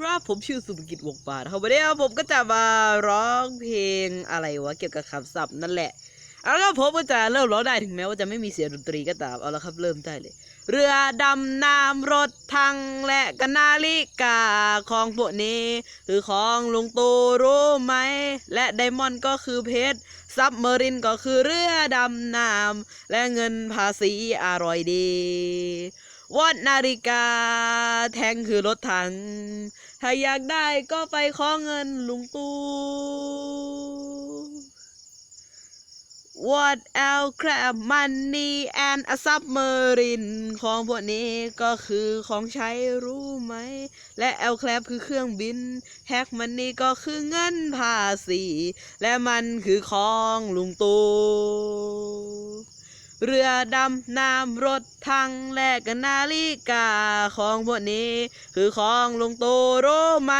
ครับผมชื่อสุภกิจวงปานครับวันนี้ผมก็จะมาร้องเพลงอะไรวะเกี่ยวกับคำศัพท์นั่นแหละ เอาละครับผมก็จะเริ่มร้องได้ถึงแม้ว่าจะไม่มีเสียงดนตรีก็ตามเอาละครับเริ่มได้เลย เรือดำน้ำรถทังและกนาฬิกาของพวกนี้ คือของลุงตู่รู้ไหม และไดมอนด์ก็คือเพชรซับเมอรินก็คือเรือดำน้ำและเงินภาษีอร่อยดีวัดนาฬิกา แทงคือรถถัง ถ้าอยากได้ก็ไปขอเงินลุงตู่ What else crab money and a submarine ของพวกนี้ก็คือของใช้รู้ไหม และ L crab คือเครื่องบิน Hack money ก็คือเงินภาษี และมันคือของลุงตู่ เรือดำน้ำรถทังและก็นาฬิกาของพวกนี้ คือของลุงตู่รู้ไหม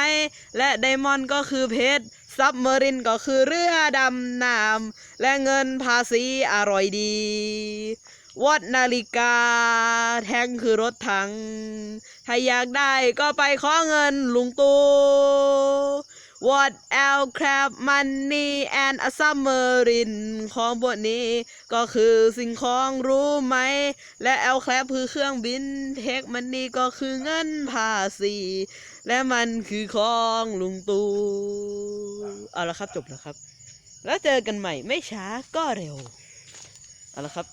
และไดมอนด์ก็คือเพชรซับเมอรินก็คือเรือดำน้ำและเงินภาษีอร่อยดีวัดนาฬิกา แทงคือรถถัง ถ้าอยากได้ก็ไปขอเงินลุงตู่ What else crab money and a submarine ของพวกนี้ก็คือสิ่งของรู้ไหม และ L crab คือเครื่องบิน Tech money ก็คือเงินภาษี และมันคือของลุงตู่เอาละครับจบแล้วครับ แล้วเจอกันใหม่ไม่ช้าก็เร็ว เอาละครับ